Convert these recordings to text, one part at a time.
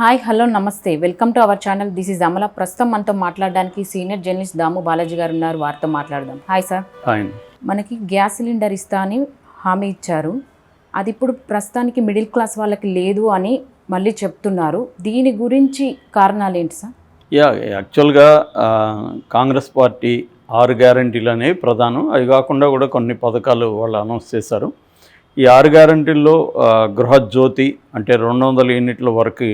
Hi hello నమస్తే. Welcome to our channel. This is Amala. ప్రస్తుతం మనతో మాట్లాడడానికి సీనియర్ జర్నలిస్ట్ దాము బాలాజీ గారు ఉన్నారు. వారితో మాట్లాడదాం. Hi sir. మనకి గ్యాస్ సిలిండర్ ఇస్తా అని హామీ ఇచ్చారు. అది ఇప్పుడు ప్రస్తుతానికి మిడిల్ క్లాస్ వాళ్ళకి లేదు అని మళ్ళీ చెప్తున్నారు. దీని గురించి కారణాలు ఏంటి సార్? యా యాక్చువల్గా కాంగ్రెస్ పార్టీ ఆరు గ్యారంటీలు అనేవి ప్రధానం. అవి కాకుండా కూడా కొన్ని పథకాలు వాళ్ళు అనౌన్స్ చేశారు. ఈ ఆరు గ్యారంటీల్లో గృహజ్యోతి అంటే రెండు వందల యూనిట్ల వరకు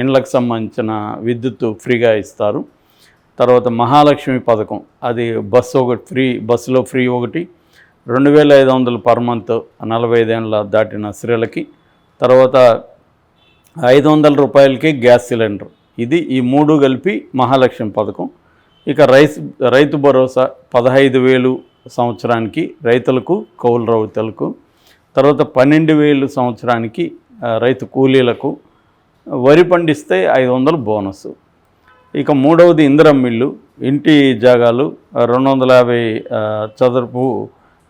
ఇండ్లకు సంబంధించిన విద్యుత్ ఫ్రీగా ఇస్తారు. తర్వాత మహాలక్ష్మి పథకం అది బస్సు ఒకటి ఫ్రీ బస్సులో ఫ్రీ ఒకటి రెండు వేల ఐదు వందలు పర్ మంత్ నలభై ఐదేళ్ళ దాటిన స్త్రీలకి. తర్వాత ఐదు వందల రూపాయలకి గ్యాస్ సిలిండర్. ఇది ఈ మూడు కలిపి మహాలక్ష్మి పథకం. ఇక రైస్ రైతు భరోసా పదహైదు వేలు సంవత్సరానికి రైతులకు కౌలు రౌతులకు తర్వాత పన్నెండు వేలు సంవత్సరానికి రైతు కూలీలకు వరి పండిస్తే ఐదు వందలు బోనస్. ఇక మూడవది ఇందిరం మిల్లు. ఇంటి జాగాలు రెండు వందల యాభై చదరపు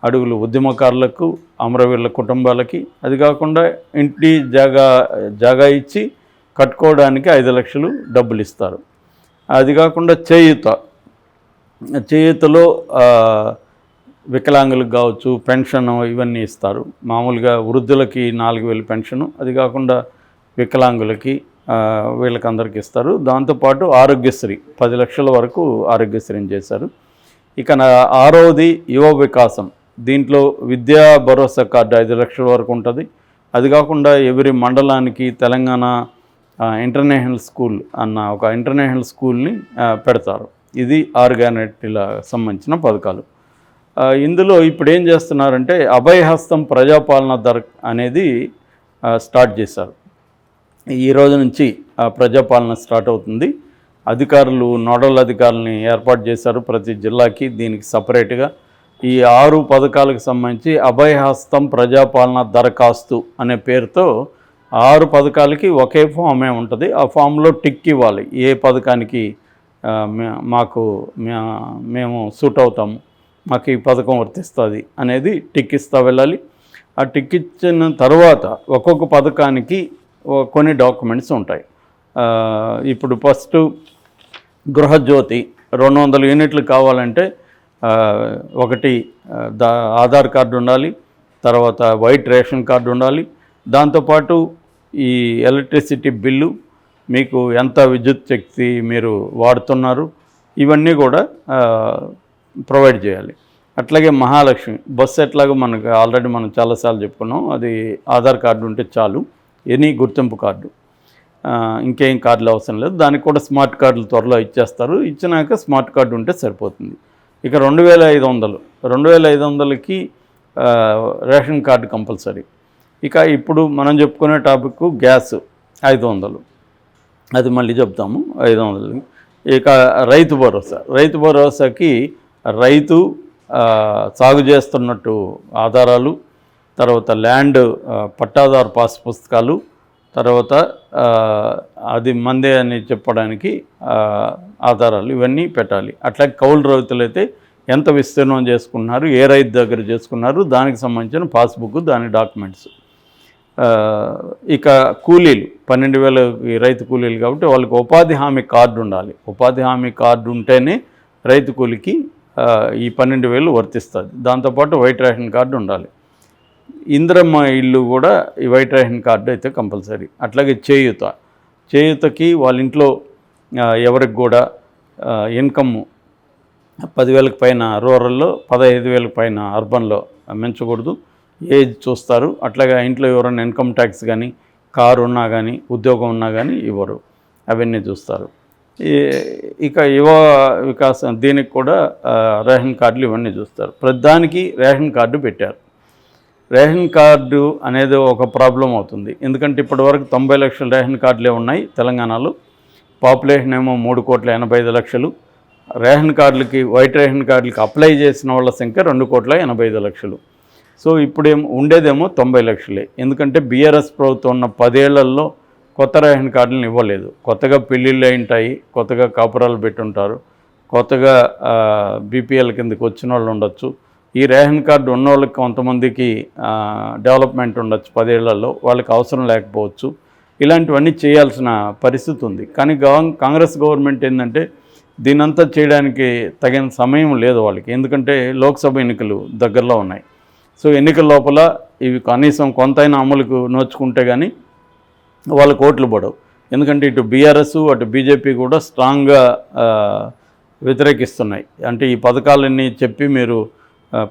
అడుగులు ఉద్యమకారులకు అమరవీరుల కుటుంబాలకి. అది కాకుండా ఇంటి జాగా జాగా ఇచ్చి కట్టుకోవడానికి ఐదు లక్షలు డబ్బులు ఇస్తారు. అది కాకుండా చేయుత. చేయుతలో వికలాంగులకు కావచ్చు పెన్షన్ ఇవన్నీ ఇస్తారు. మామూలుగా వృద్ధులకి నాలుగు వేలు పెన్షను అది కాకుండా వికలాంగులకి వీళ్ళకందరికి వీళ్ళకందరికీ ఇస్తారు. దాంతోపాటు ఆరోగ్యశ్రీ పది లక్షల వరకు ఆరోగ్యశ్రీని చేశారు. ఇక నా ఆరవది యువ వికాసం. దీంట్లో విద్యా భరోసా కార్డు ఐదు లక్షల వరకు ఉంటుంది. అది కాకుండా ఎవరి మండలానికి తెలంగాణ ఇంటర్నేషనల్ స్కూల్ అన్న ఒక ఇంటర్నేషనల్ స్కూల్ని పెడతారు. ఇది ఆర్గానిటీల సంబంధించిన పథకాలు. ఇందులో ఇప్పుడు ఏం చేస్తున్నారంటే అభయహస్తం ప్రజాపాలన దర్ అనేది స్టార్ట్ చేశారు. ఈ రోజు నుంచి ప్రజాపాలన స్టార్ట్ అవుతుంది. అధికారులు నోడల్ అధికారులని ఏర్పాటు చేశారు ప్రతి జిల్లాకి దీనికి సపరేట్గా. ఈ ఆరు పథకాలకు సంబంధించి అభయహస్తం ప్రజాపాలన దరఖాస్తు అనే పేరుతో ఆరు పథకాలకి ఒకే ఫామే ఉంటుంది. ఆ ఫామ్లో టిక్ ఇవ్వాలి. ఏ పథకానికి మాకు మేము సూట్ అవుతాము. మాకు ఈ పథకం వర్తిస్తుంది అనేది టిక్ ఇస్తూ వెళ్ళాలి. ఆ టిక్ ఇచ్చిన తర్వాత ఒక్కొక్క పథకానికి కొన్ని డాక్యుమెంట్స్ ఉంటాయి. ఇప్పుడు ఫస్ట్ గృహజ్యోతి రెండు వందల యూనిట్లు కావాలంటే ఒకటి దా ఆధార్ కార్డు ఉండాలి తర్వాత వైట్ రేషన్ కార్డు ఉండాలి. దాంతోపాటు ఈ ఎలక్ట్రిసిటీ బిల్లు మీకు ఎంత విద్యుత్ శక్తి మీరు వాడుతున్నారు ఇవన్నీ కూడా ప్రొవైడ్ చేయాలి. అట్లాగే మహాలక్ష్మి బస్సు ఎట్లాగో మనకు ఆల్రెడీ మనం చాలాసార్లు చెప్పుకున్నాం అది ఆధార్ కార్డు ఉంటే చాలు ఎనీ గుర్తింపు కార్డు. ఇంకేం కార్డులు అవసరం లేదు దానికి కూడా స్మార్ట్ కార్డులు త్వరలో ఇచ్చేస్తారు ఇచ్చినాక స్మార్ట్ కార్డు ఉంటే సరిపోతుంది. ఇక రెండు వేల ఐదు వందలు రెండు వేల ఐదు వందలకి రేషన్ కార్డు కంపల్సరీ. ఇక ఇప్పుడు మనం చెప్పుకునే టాపిక్ గ్యాస్ ఐదు వందలు. అది మళ్ళీ చెప్తాము ఐదు వందలు ఇక రైతు భరోసా రైతు భరోసాకి రైతు సాగు చేస్తున్నట్టు ఆధారాలు తర్వాత ల్యాండ్ పట్టాదారు పాస్ పుస్తకాలు తర్వాత అది మందే అని చెప్పడానికి ఆధారాలు ఇవన్నీ పెట్టాలి. అట్లాగే కౌలు రైతులైతే ఎంత విస్తీర్ణం చేసుకున్నారు ఏ రైతు దగ్గర చేసుకున్నారు దానికి సంబంధించిన పాస్బుక్ దాని డాక్యుమెంట్స్. ఇక కూలీలు పన్నెండు వేల రైతు కూలీలు కాబట్టి వాళ్ళకి ఉపాధి హామీ కార్డు ఉండాలి. ఉపాధి హామీ కార్డు ఉంటేనే రైతు కూలికి ఈ పన్నెండు వేలు వర్తిస్తుంది. దాంతోపాటు వైట్ రేషన్ కార్డు ఉండాలి. ఇందిరమ్మ ఇల్లు కూడా ఈ వైట్ రేషన్ కార్డు అయితే కంపల్సరీ. అట్లాగే చేయూత. చేయూతకి వాళ్ళ ఇంట్లో ఎవరికి కూడా ఇన్కమ్ పదివేలకు పైన రూరల్లో పదహైదు వేలకు పైన అర్బన్లో పెంచకూడదు. ఏజ్ చూస్తారు. అట్లాగే ఇంట్లో ఎవరైనా ఇన్కమ్ ట్యాక్స్ కానీ కారు ఉన్నా కానీ ఉద్యోగం ఉన్నా కానీ ఇవ్వరు. అవన్నీ చూస్తారు. ఇక యువ వికాసం దీనికి కూడా రేషన్ కార్డులు ఇవన్నీ చూస్తారు. ప్రతిదానికి రేషన్ కార్డు పెట్టారు. రేషన్ కార్డు అనేది ఒక ప్రాబ్లం అవుతుంది. ఎందుకంటే ఇప్పటివరకు తొంభై లక్షల రేషన్ కార్డులే ఉన్నాయి తెలంగాణలో. పాపులేషన్ ఏమో మూడు కోట్ల ఎనభై ఐదు లక్షలు. రేషన్ కార్డులకి వైట్ రేషన్ కార్డులకి అప్లై చేసిన వాళ్ళ సంఖ్య రెండు కోట్ల ఎనభై ఐదు లక్షలు. సో ఇప్పుడేమో ఉండేదేమో తొంభై లక్షలే. ఎందుకంటే బీఆర్ఎస్ ప్రభుత్వం ఉన్న పదేళ్ళలో కొత్త రేషన్ కార్డులను ఇవ్వలేదు. కొత్తగా పెళ్ళిళ్ళు అయి ఉంటాయి కొత్తగా కాపురాలు పెట్టుంటారు కొత్తగా బీపీఎల్ కిందకి వచ్చిన వాళ్ళు ఉండొచ్చు. ఈ రేషన్ కార్డు ఉన్న వాళ్ళకి కొంతమందికి డెవలప్మెంట్ ఉండొచ్చు పదేళ్ళలో వాళ్ళకి అవసరం లేకపోవచ్చు. ఇలాంటివన్నీ చేయాల్సిన పరిస్థితి ఉంది. కానీ గవ- కాంగ్రెస్ గవర్నమెంట్ ఏంటంటే దీనంతా చేయడానికి తగిన సమయం లేదు వాళ్ళకి. ఎందుకంటే లోక్సభ ఎన్నికలు దగ్గరలో ఉన్నాయి. సో ఎన్నికల లోపల ఇవి కనీసం కొంతైనా అమలుకు నోచుకుంటే కానీ వాళ్ళకు ఓట్లు పడవు. ఎందుకంటే ఇటు బీఆర్ఎస్ అటు బీజేపీ కూడా స్ట్రాంగ్గా వ్యతిరేకిస్తున్నాయి. అంటే ఈ పథకాలన్నీ చెప్పి మీరు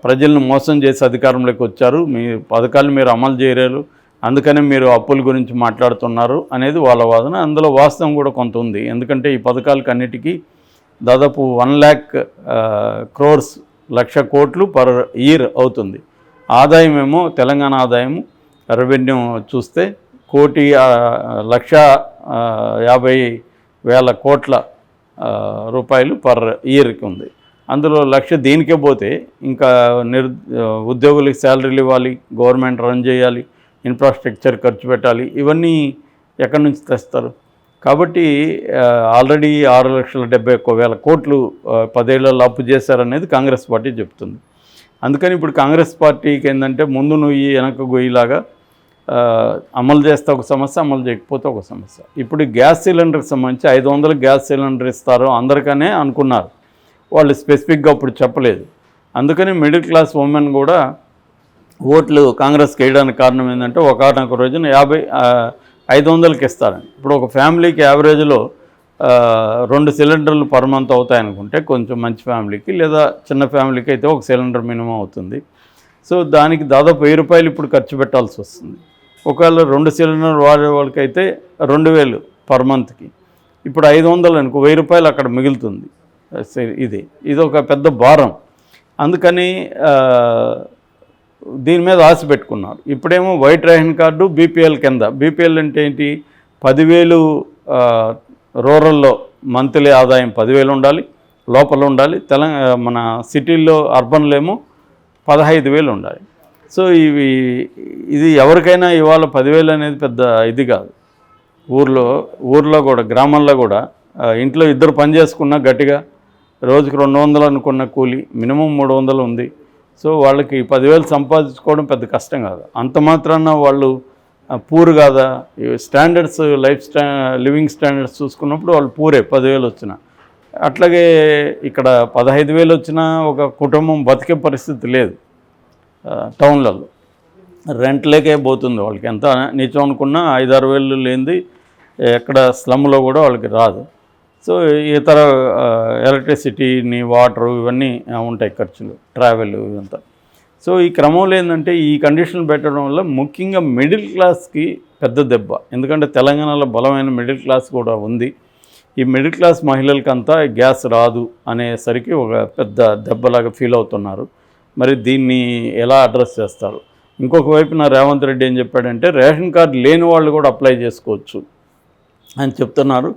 ప్రజలను మోసం చేసి అధికారంలోకి వచ్చారు. మీ పథకాలు మీరు అమలు చేయలేరు. అందుకనే మీరు అప్పుల గురించి మాట్లాడుతున్నారు అనేది వాళ్ళ వాదన. అందులో వాస్తవం కూడా కొంత ఉంది. ఎందుకంటే ఈ పథకాలకు అన్నిటికీ దాదాపు వన్ ల్యాక్ క్రోర్స్ లక్ష కోట్లు పర్ ఇయర్ అవుతుంది. ఆదాయం ఏమో తెలంగాణ ఆదాయము. రెవెన్యూ చూస్తే కోటి లక్ష యాభై వేల కోట్ల రూపాయలు పర్ ఇయర్కి ఉంది. అందులో లక్ష దీనికే పోతే ఇంకా నిర్ ఉద్యోగులకి శాలరీలు ఇవ్వాలి గవర్నమెంట్ రన్ చేయాలి ఇన్ఫ్రాస్ట్రక్చర్ ఖర్చు పెట్టాలి ఇవన్నీ ఎక్కడి నుంచి తెస్తారు? కాబట్టి ఆల్రెడీ ఆరు లక్షల డెబ్బై ఒక్క వేల కోట్లు పదేళ్ళలో అప్పు చేశారనేది కాంగ్రెస్ పార్టీ చెప్తుంది. అందుకని ఇప్పుడు కాంగ్రెస్ పార్టీకి ఏంటంటే ముందు నువ్వు వెనక గొయ్యిలాగా అమలు చేస్తే ఒక సమస్య అమలు చేయకపోతే ఒక సమస్య. ఇప్పుడు గ్యాస్ సిలిండర్కి సంబంధించి ఐదు వందలు గ్యాస్ సిలిండర్ ఇస్తారు అందరికనే అనుకున్నారు. వాళ్ళు స్పెసిఫిక్గా అప్పుడు చెప్పలేదు. అందుకని మిడిల్ క్లాస్ ఉమెన్ కూడా ఓట్లు కాంగ్రెస్కి వేయడానికి కారణం ఏంటంటే ఒకనొక రోజున యాభై ఐదు వందలకి ఇస్తారని. ఇప్పుడు ఒక ఫ్యామిలీకి యావరేజ్లో రెండు సిలిండర్లు పర్ మంత్ అవుతాయనుకుంటే కొంచెం మంచి ఫ్యామిలీకి లేదా చిన్న ఫ్యామిలీకి అయితే ఒక సిలిండర్ మినిమం అవుతుంది. సో దానికి దాదాపు వెయ్యి రూపాయలు ఇప్పుడు ఖర్చు పెట్టాల్సి వస్తుంది. ఒకవేళ రెండు సిలిండర్ వాడే వాళ్ళకైతే రెండు వేలు పర్ మంత్కి ఇప్పుడు ఐదు వందలు అనుకో వెయ్యి రూపాయలు అక్కడ మిగులుతుంది. సరే, ఇది. ఇది ఒక పెద్ద భారం. అందుకని దీని మీద ఆశ పెట్టుకున్నారు. ఇప్పుడేమో వైట్ రేషన్ కార్డు బీపీఎల్ కింద. బీపీఎల్ అంటే ఏంటి? పదివేలు రూరల్లో మంత్లీ ఆదాయం పదివేలు ఉండాలి. లోపల ఉండాలి. తెలంగాణ మన సిటీల్లో అర్బన్లో ఏమో పదహైదు వేలు ఉండాలి. సో ఇవి ఇది ఎవరికైనా ఇవాళ పదివేలు అనేది పెద్ద ఇది కాదు. ఊర్లో ఊర్లో కూడా గ్రామంలో కూడా ఇంట్లో ఇద్దరు పని చేసుకున్నా గట్టిగా రోజుకి రెండు వందలు అనుకున్న కూలి మినిమం మూడు వందలు ఉంది. సో వాళ్ళకి పదివేలు సంపాదించుకోవడం పెద్ద కష్టం కాదు. అంత మాత్రాన వాళ్ళు పూర్ కాదా? Standards life sta living standards చూసుకున్నప్పుడు వాళ్ళు పూరే పదివేలు వచ్చిన. అట్లాగే ఇక్కడ పదహైదు వేలు వచ్చినా ఒక కుటుంబం బతికే పరిస్థితి లేదు. టౌన్లలో. రెంట్లేకే పోతుంది వాళ్ళకి. ఎంత నిజం అనుకున్నా ఐదారు వేలు లేనిది ఎక్కడ స్లమ్లో కూడా వాళ్ళకి రాదు. సో ఇతర ఎలక్ట్రిసిటీని వాటర్ ఇవన్నీ ఉంటాయి ఖర్చులు ట్రావెల్ ఇదంతా సో ఈ క్రమంలో ఏంటంటే ఈ కండిషన్ పెట్టడం వల్ల ముఖ్యంగా మిడిల్ క్లాస్కి పెద్ద దెబ్బ. ఎందుకంటే తెలంగాణలో బలమైన మిడిల్ క్లాస్ కూడా ఉంది. ఈ మిడిల్ క్లాస్ మహిళలకంతా గ్యాస్ రాదు అనేసరికి ఒక పెద్ద దెబ్బలాగా ఫీల్ అవుతున్నారు. మరి దీన్ని ఎలా అడ్రస్ చేస్తారు? ఇంకొక వైపున రేవంత్ రెడ్డి ఏం చెప్పాడంటే రేషన్ కార్డు లేని వాళ్ళు కూడా అప్లై చేసుకోవచ్చు అని చెప్తున్నారు.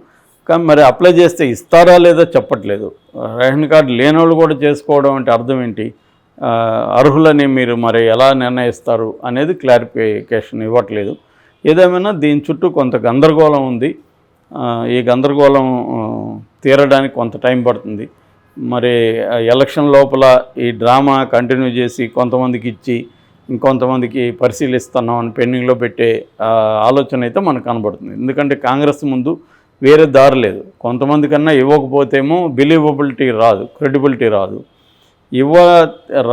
కానీ మరి అప్లై చేస్తే ఇస్తారా లేదా చెప్పట్లేదు. రేషన్ కార్డు లేని వాళ్ళు కూడా చేసుకోవడం అంటే అర్థం ఏంటి? అర్హులని మీరు మరి ఎలా నిర్ణయిస్తారు అనేది క్లారిఫికేషన్ ఇవ్వట్లేదు. ఏదేమైనా దీని చుట్టూ కొంత గందరగోళం ఉంది. ఈ గందరగోళం తీరడానికి కొంత టైం పడుతుంది. మరి ఎలక్షన్ లోపల ఈ డ్రామా కంటిన్యూ చేసి కొంతమందికి ఇచ్చి ఇంకొంతమందికి పరిశీలిస్తున్నాం అని పెండింగ్లో పెట్టే ఆలోచన అయితే మనకు కనబడుతుంది. ఎందుకంటే కాంగ్రెస్ ముందు వేరే దారి లేదు. కొంతమంది కన్నా ఇవ్వకపోతేమో బిలీవబిలిటీ రాదు క్రెడిబిలిటీ రాదు. ఇవ్వ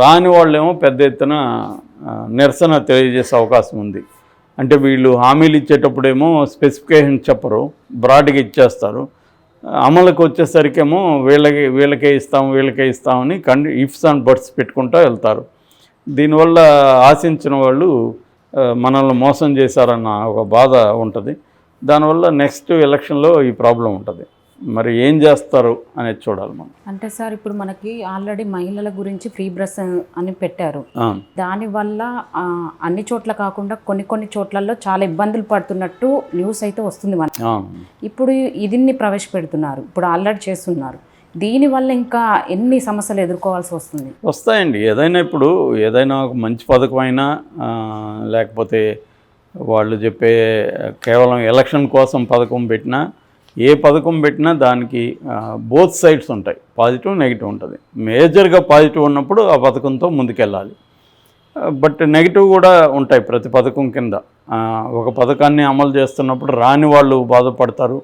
రాని వాళ్ళేమో పెద్ద ఎత్తున నిరసన తెలియజేసే అవకాశం ఉంది. అంటే వీళ్ళు హామీలు ఇచ్చేటప్పుడేమో స్పెసిఫికేషన్ చెప్పరు బ్రాడ్గా ఇచ్చేస్తారు. అమలుకి వచ్చేసరికేమో వీళ్ళకి వీళ్ళకే ఇస్తాం వీళ్ళకే ఇస్తామని కండి ఇఫ్స్ అండ్ బర్డ్స్ పెట్టుకుంటూ వెళ్తారు. దీనివల్ల ఆశించిన వాళ్ళు మనల్ని మోసం చేశారన్న ఒక బాధ ఉంటుంది. దానివల్ల నెక్స్ట్ ఎలక్షన్లో ఈ ప్రాబ్లం ఉంటుంది. మరి ఏం చేస్తారు అనేది చూడాలి మనం. అంటే సార్ ఇప్పుడు మనకి ఆల్రెడీ మహిళల గురించి ఫ్రీ బస్ అని పెట్టారు. దానివల్ల అన్ని చోట్ల కాకుండా కొన్ని కొన్ని చోట్లలో చాలా ఇబ్బందులు పడుతున్నట్టు న్యూస్ అయితే వస్తుంది మనకి. ఆ. ఇప్పుడు ఇదిన్ని ప్రవేశపెడుతున్నారు ఇప్పుడు ఆల్రెడీ చేస్తున్నారు. దీనివల్ల ఇంకా ఎన్ని సమస్యలు ఎదుర్కోవాల్సి వస్తుంది? వస్తాయండి. ఏదైనా ఇప్పుడు ఏదైనా ఒక మంచి పథకం అయినా లేకపోతే వాళ్ళు చెప్పే కేవలం ఎలక్షన్ కోసం పథకం పెట్టినా ఏ పథకం పెట్టినా దానికి బోత్ సైడ్స్ ఉంటాయి. పాజిటివ్ నెగిటివ్ ఉంటుంది. మేజర్గా పాజిటివ్ ఉన్నప్పుడు ఆ పథకంతో ముందుకెళ్ళాలి. బట్ నెగిటివ్ కూడా ఉంటాయి ప్రతి పథకం కింద. ఒక పథకాన్ని అమలు చేస్తున్నప్పుడు రాని వాళ్ళు బాధపడతారు.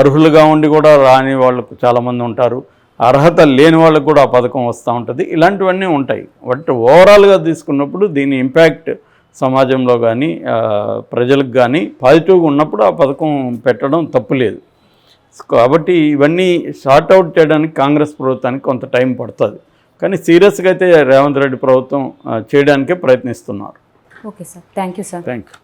అర్హులుగా ఉండి కూడా రాని వాళ్ళకు చాలామంది ఉంటారు. అర్హత లేని వాళ్ళకు కూడా ఆ పథకం వస్తూ ఉంటుంది. ఇలాంటివన్నీ ఉంటాయి. బట్ ఓవరాల్గా తీసుకున్నప్పుడు దీని ఇంపాక్ట్ సమాజంలో కానీ ప్రజలకు కానీ పాజిటివ్గా ఉన్నప్పుడు ఆ పథకం పెట్టడం తప్పులేదు కాబట్టి ఇవన్నీ షార్ట్ అవుట్ చేయడానికి కాంగ్రెస్ ప్రభుత్వానికి కొంత టైం పడుతుంది. కానీ సీరియస్గా అయితే రేవంత్ రెడ్డి ప్రభుత్వం చేయడానికే ప్రయత్నిస్తున్నారు. Okay sir. Thank you sir. Thank you